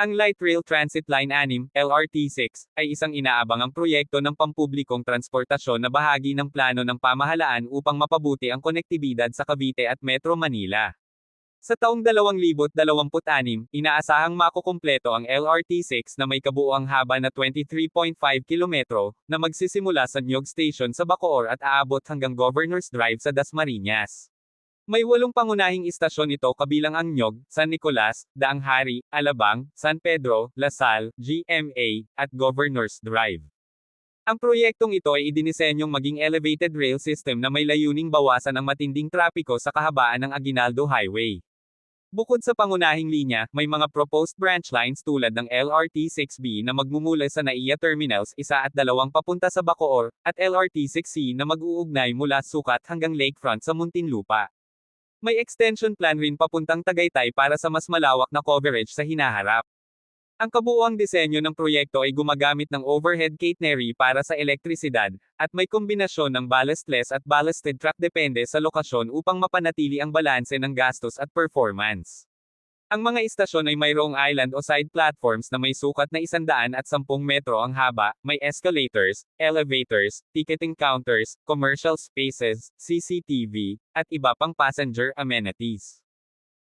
Ang Light Rail Transit Line 6, LRT6, ay isang inaabangang proyekto ng pampublikong transportasyon na bahagi ng plano ng pamahalaan upang mapabuti ang konektibidad sa Cavite at Metro Manila. Sa taong 2026, inaasahang makukumpleto ang LRT6 na may kabuuang haba na 23.5 kilometro, na magsisimula sa Nyog Station sa Bacoor at aabot hanggang Governor's Drive sa Dasmariñas. May walong pangunahing istasyon ito kabilang ang Nyog, San Nicolas, Daang Hari, Alabang, San Pedro, Lasal, GMA, at Governor's Drive. Ang proyektong ito ay idinisenyong maging elevated rail system na may layuning bawasan ang matinding trapiko sa kahabaan ng Aguinaldo Highway. Bukod sa pangunahing linya, may mga proposed branch lines tulad ng LRT-6B na magmumula sa NAIA Terminals 1 at 2 papunta sa Bacoor, at LRT-6C na mag-uugnay mula Sukat hanggang Lakefront sa Muntinlupa. May extension plan rin papuntang Tagaytay para sa mas malawak na coverage sa hinaharap. Ang kabuuang disenyo ng proyekto ay gumagamit ng overhead catenary para sa elektrisidad, at may kombinasyon ng ballastless at ballasted truck depende sa lokasyon upang mapanatili ang balanse ng gastos at performance. Ang mga istasyon ay mayroong island o side platforms na may sukat na 110 metro ang haba, may escalators, elevators, ticketing counters, commercial spaces, CCTV, at iba pang passenger amenities.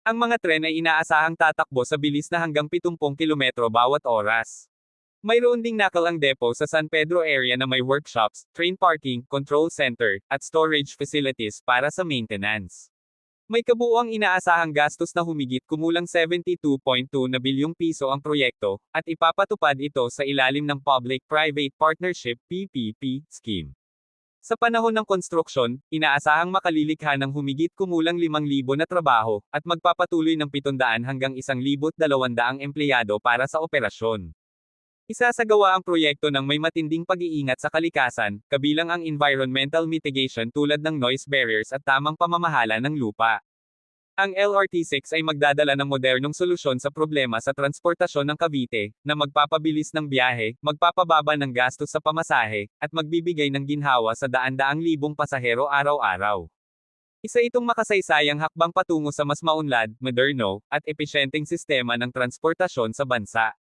Ang mga tren ay inaasahang tatakbo sa bilis na hanggang 70 kilometro bawat oras. Mayroon ding nakal ang depo sa San Pedro area na may workshops, train parking, control center, at storage facilities para sa maintenance. May kabuuang inaasahang gastos na humigit kumulang 72.2 na bilyong piso ang proyekto, at ipapatupad ito sa ilalim ng Public-Private Partnership PPP scheme. Sa panahon ng konstruksyon, inaasahang makalilikha ng humigit kumulang 5,000 na trabaho, at magpapatuloy ng 700 hanggang 1,200 empleyado para sa operasyon. Isasagawa ang proyekto ng may matinding pag-iingat sa kalikasan, kabilang ang environmental mitigation tulad ng noise barriers at tamang pamamahala ng lupa. Ang LRT6 ay magdadala ng modernong solusyon sa problema sa transportasyon ng Cavite, na magpapabilis ng biyahe, magpapababa ng gastos sa pamasahe, at magbibigay ng ginhawa sa daan-daang libong pasahero araw-araw. Isa itong makasaysayang hakbang patungo sa mas maunlad, moderno, at epesyenteng sistema ng transportasyon sa bansa.